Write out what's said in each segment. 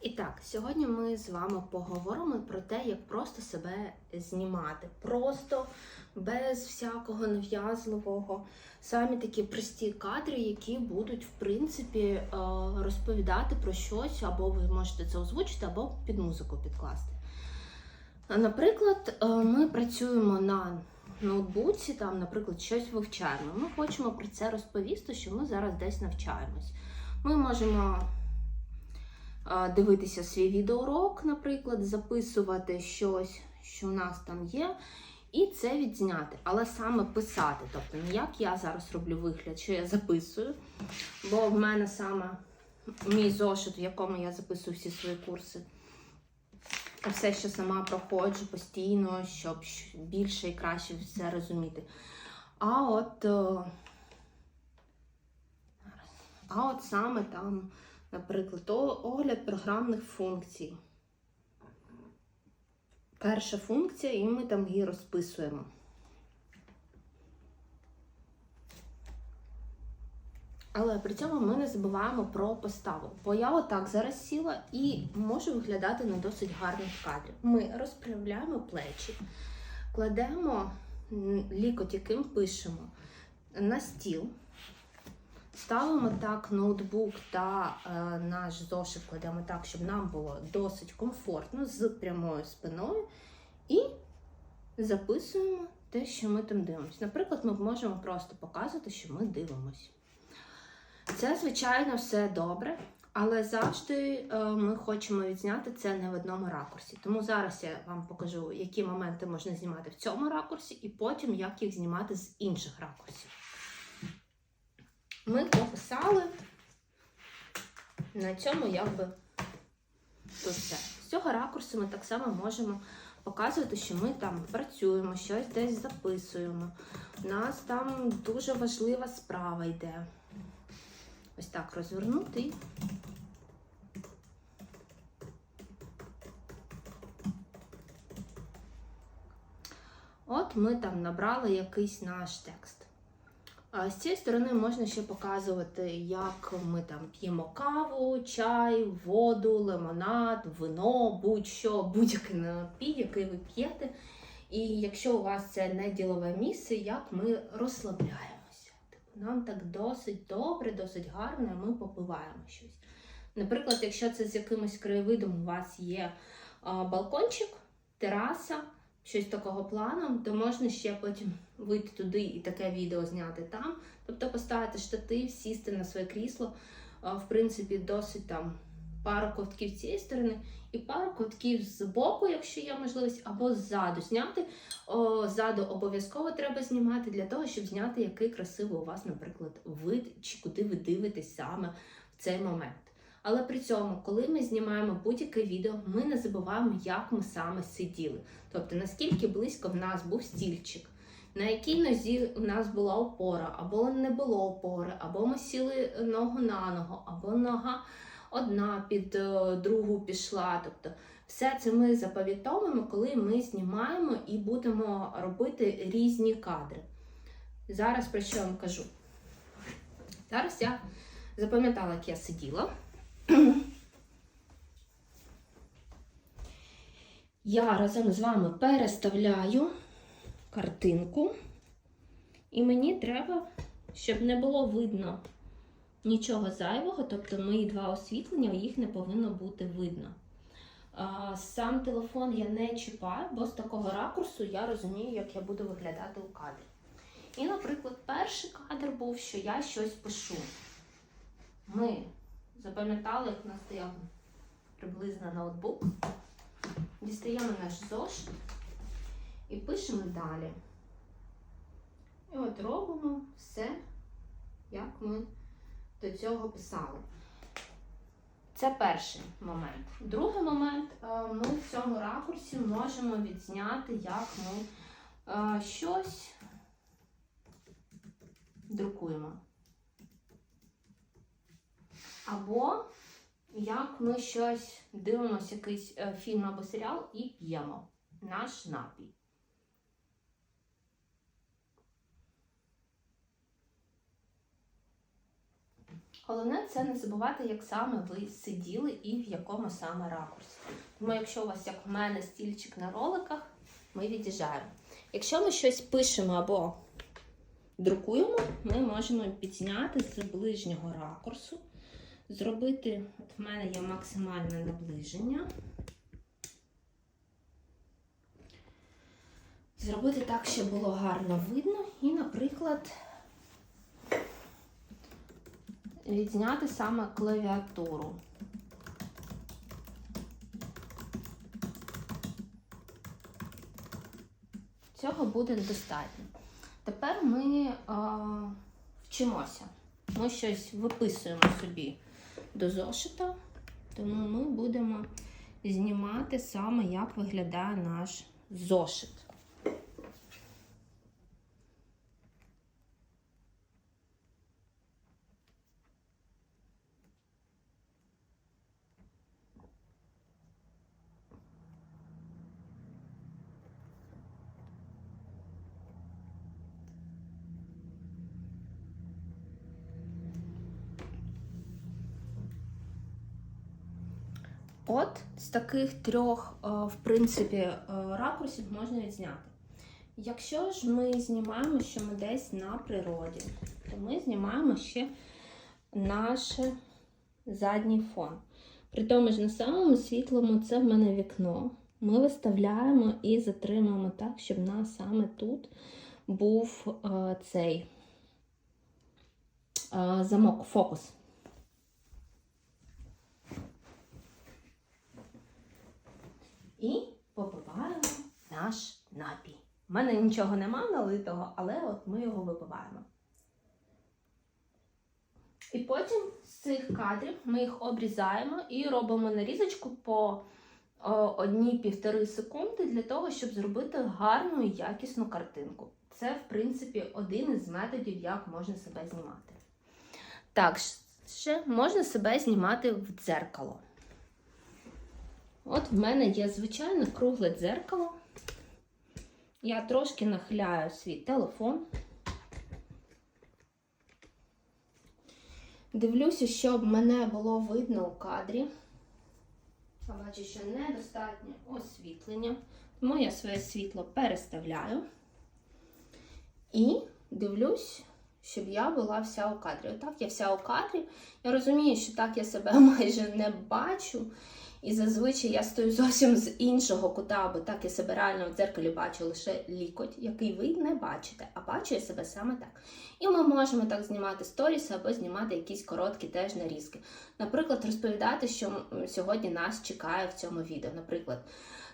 І так, сьогодні ми з вами поговоримо про те, як просто себе знімати. Просто без всякого нав'язливого. Самі такі прості кадри, які будуть, в принципі, е, розповідати про щось, або ви можете це озвучити, або під музику підкласти. Наприклад, е, ми працюємо на ноутбуці, там, наприклад, щось вивчаємо. Ми хочемо про це розповісти, що ми зараз десь навчаємось. Ми можемо дивитися свій відеоурок, наприклад, записувати щось, що у нас там є, і це відзняти, але саме писати. Тобто, не як я зараз роблю вигляд, що я записую, бо в мене саме мій зошит, в якому я записую всі свої курси. Все, що сама проходжу постійно, щоб більше і краще все розуміти. А от, е, а от саме там Наприклад, огляд програмних функцій. Перша функція, і ми там її розписуємо. Але при цьому ми не забуваємо про поставу. Бо я отак зараз сіла і можу виглядати на досить гарних кадрів. Ми розправляємо плечі, кладемо лікоть, яким пишемо на стіл. Ставимо так ноутбук та е, наш зошит кладемо так, щоб нам було досить комфортно з прямою спиною. І записуємо те, що ми там дивимося. Наприклад, ми можемо просто показувати, що ми дивимося. Це, звичайно, все добре, але завжди е, ми хочемо відзняти це не в одному ракурсі. Тому зараз я вам покажу, які моменти можна знімати в цьому ракурсі, і потім як їх знімати з інших ракурсів. Ми пописали на цьому якби тут все. З цього ракурсу ми так само можемо показувати, що ми там працюємо, щось десь записуємо. У нас там дуже важлива справа йде. Ось так розвернути. От ми там набрали якийсь наш текст. А з цієї сторони можна ще показувати, як ми там п'ємо каву, чай, воду, лимонад, вино, будь-що, будь-який напій, який ви п'єте. І якщо у вас це не ділове місце, як ми розслабляємося. Типу, нам так досить добре, досить гарно, ми попиваємо щось. Наприклад, якщо це з якимось краєвидом у вас є балкончик, тераса, щось такого плану, то можна ще потім вийти туди і таке відео зняти там. Тобто поставити штатив, сісти на своє крісло. В принципі, досить там пару ковтків з цієї сторони і пару ковтків з боку, якщо є можливість, або ззаду зняти. О, ззаду обов'язково треба знімати для того, щоб зняти, який красивий у вас, наприклад, вид, чи куди ви дивитесь саме в цей момент. Але при цьому, коли ми знімаємо будь-яке відео, ми не забуваємо, як ми саме сиділи. Тобто, наскільки близько в нас був стільчик, на якій нозі у нас була опора, або не було опори, або ми сіли ногу на ногу, або нога одна під е, другу пішла. Тобто, все це ми запам'ятовуємо, коли ми знімаємо і будемо робити різні кадри. Зараз про що я вам кажу? Зараз я запам'ятала, як я сиділа. Я разом з вами переставляю картинку, і мені треба, щоб не було видно нічого зайвого, тобто мої два освітлення, їх не повинно бути видно. Сам телефон я не чіпаю, бо з такого ракурсу я розумію, як я буду виглядати у кадрі. І, наприклад, перший кадр був, що я щось пишу. Ми запам'ятали, як у нас стояв приблизно ноутбук. Дістаємо наш зошит і пишемо далі. І от робимо все, як ми до цього писали. Це перший момент. Другий момент, е, ми в цьому ракурсі можемо відзняти, як ми е, щось друкуємо. Або як ми щось дивимося, якийсь е, фільм або серіал і п'ємо наш напій. Головне це не забувати, як саме ви сиділи і в якому саме ракурсі. Тому, якщо у вас, як у мене, стільчик на роликах, ми від'їжджаємо. Якщо ми щось пишемо або друкуємо, ми можемо підзняти з ближнього ракурсу, зробити, от в мене є максимальне наближення. Зробити так, щоб було гарно видно, і, наприклад, відзняти саме клавіатуру. Цього буде достатньо. Тепер ми а, вчимося. Ми щось виписуємо собі до зошита, тому ми будемо знімати саме, як виглядає наш зошит. От з таких трьох, е, в принципі, е, ракурсів можна відзняти. Якщо ж ми знімаємо, що ми десь на природі, то ми знімаємо ще наш задній фон. При тому ж на самому світлому це в мене вікно. Ми виставляємо і затримуємо так, щоб у нас саме тут був е, цей замок, фокус. І попиваємо наш напій. У мене нічого нема налитого, але от ми його випиваємо. І потім з цих кадрів ми їх обрізаємо і робимо нарізочку по о, одній-півтори секунди для того, щоб зробити гарну і якісну картинку. Це, в принципі, один із методів, як можна себе знімати. Так, ще можна себе знімати в дзеркало. От в мене є звичайне кругле дзеркало. Я трошки нахиляю свій телефон. Дивлюся, щоб мене було видно у кадрі. Я бачу, що недостатньо освітлення, тому я своє світло переставляю. І дивлюсь, щоб я була вся у кадрі. Отак я вся у кадрі. Я розумію, що так я себе майже не бачу. І зазвичай я стою зовсім з іншого кута, бо так я себе реально в дзеркалі бачу лише лікоть, який ви не бачите, а бачу я себе саме так. І ми можемо так знімати сторіси або знімати якісь короткі теж нарізки. Наприклад, розповідати, що сьогодні нас чекає в цьому відео. Наприклад,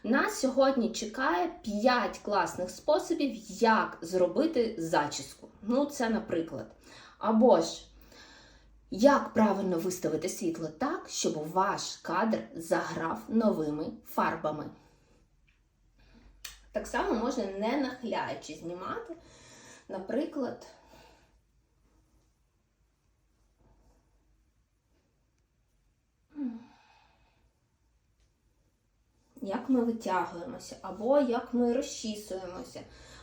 нас сьогодні чекає 5 класних способів, як зробити зачіску. Ну, це наприклад. Або ж. Як правильно виставити світло так, щоб ваш кадр заграв новими фарбами? Так само можна не нахиляючи знімати. Наприклад, як ми витягуємося, або як ми розчісуємося,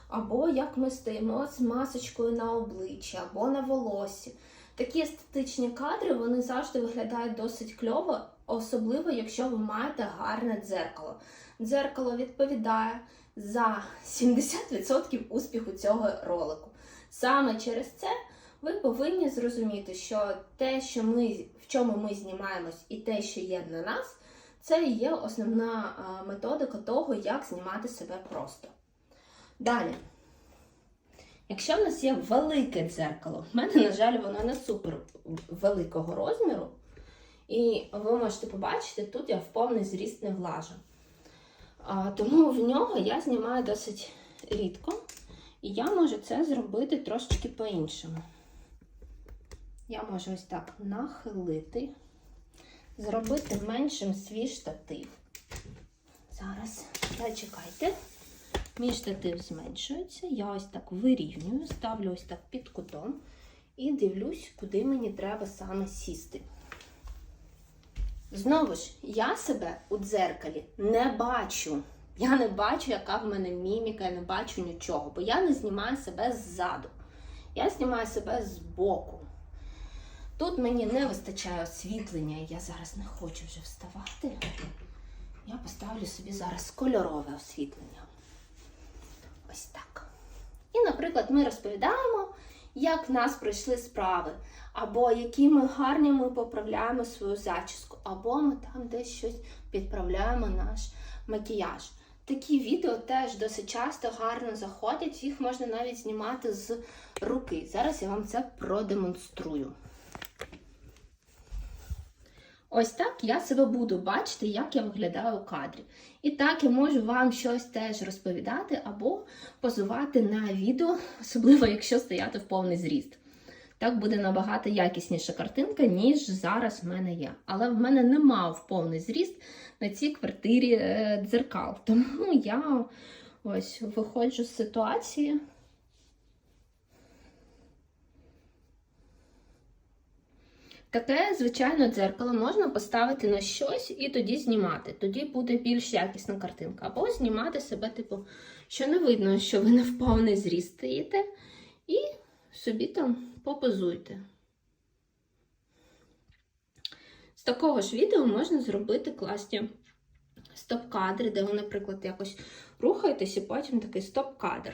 або як ми стоїмо з масочкою на обличчі, або на волосі. Такі естетичні кадри вони завжди виглядають досить кльово, особливо, якщо ви маєте гарне дзеркало. Дзеркало відповідає за 70% успіху цього ролику. Саме через це ви повинні зрозуміти, що те, що ми, в чому ми знімаємось, і те, що є на нас, це є основна методика того, як знімати себе просто. Далі. Якщо в нас є велике дзеркало, в мене, на жаль, воно не супер великого розміру. І ви можете побачити, тут я в повний зріст не влажу. А, Тому в нього я знімаю досить рідко. І я можу це зробити трошечки по-іншому. Я можу ось так нахилити, зробити меншим свій штатив. Зараз, зачекайте. Мій штатив зменшується, я ось так вирівнюю, ставлю ось так під кутом і дивлюсь, куди мені треба саме сісти. Знову ж, я себе у дзеркалі не бачу. Я не бачу, яка в мене міміка, я не бачу нічого, бо я не знімаю себе ззаду. Я знімаю себе збоку. Тут мені не вистачає освітлення, і я зараз не хочу вже вставати. Я поставлю собі зараз кольорове освітлення. Ось так. І, наприклад, ми розповідаємо, як в нас пройшли справи, або які ми гарні ми поправляємо свою зачіску, або ми там десь щось підправляємо наш макіяж. Такі відео теж досить часто гарно заходять, їх можна навіть знімати з руки. Зараз я вам це продемонструю. Ось так я себе буду бачити, як я виглядаю у кадрі. І так я можу вам щось теж розповідати або позувати на відео, особливо якщо стояти в повний зріст. Так буде набагато якісніша картинка, ніж зараз в мене є. Але в мене нема в повний зріст на цій квартирі е, дзеркал. Тому я ось виходжу з ситуації. Таке, звичайно, дзеркало можна поставити на щось і тоді знімати. Тоді буде більш якісна картинка. Або знімати себе, типу, що не видно, що ви не в повний зріст стоїте, і собі там попозуйте. З такого ж відео можна зробити класні стоп-кадри, де ви, наприклад, якось рухаєтесь і потім такий стоп-кадр.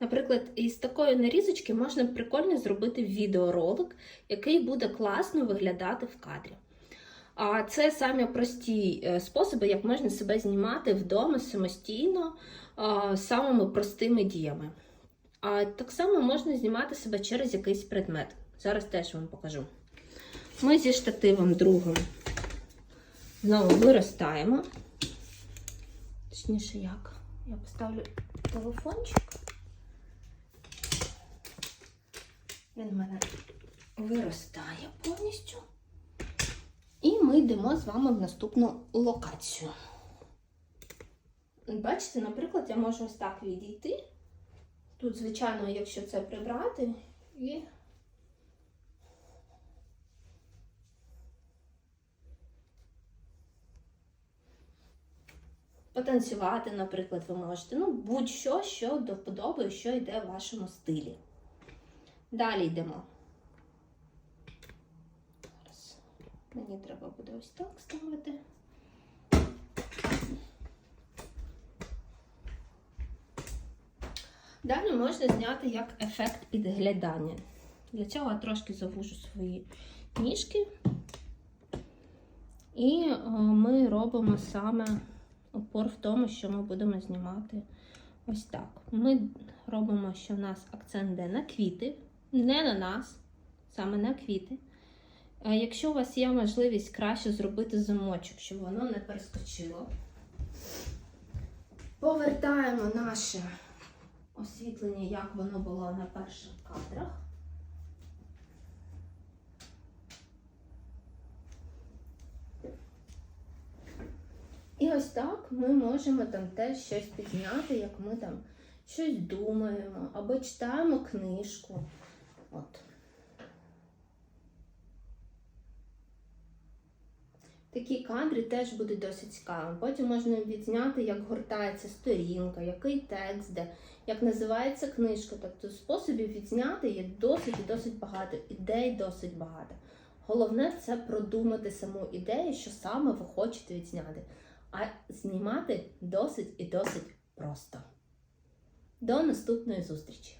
Наприклад, із такої нарізочки можна прикольно зробити відеоролик, який буде класно виглядати в кадрі. А це самі прості е, способи, як можна себе знімати вдома самостійно, самими простими діями. А так само можна знімати себе через якийсь предмет. Зараз теж вам покажу. Ми зі штативом другим знову виростаємо. Точніше, як? Я поставлю телефончик. Він в мене виростає повністю. І ми йдемо з вами в наступну локацію. Бачите, наприклад, я можу ось так відійти. Тут, звичайно, якщо це прибрати, і потанцювати, наприклад, ви можете. Ну, будь-що, що до вподоби, що йде в вашому стилі. Далі йдемо. Зараз мені треба буде ось так ставити. Далі можна зняти як ефект підглядання. Для цього я трошки завужу свої ніжки. І е, ми робимо саме опор в тому, що ми будемо знімати ось так. Ми робимо, що в нас акцент йде на квіти, не на нас, саме на квіти. Якщо у вас є можливість краще зробити замочок, щоб воно не перескочило, повертаємо наше освітлення, як воно було на перших кадрах. І ось так ми можемо там теж щось підняти, як ми там щось думаємо, або читаємо книжку. От. Такі кадри теж будуть досить цікаві. Потім можна відзняти, як гортається сторінка, який текст, де, як називається книжка. Тобто способів відзняти є досить і досить багато, ідей досить багато. Головне це продумати саму ідею, що саме ви хочете відзняти. А знімати досить і досить просто. До наступної зустрічі!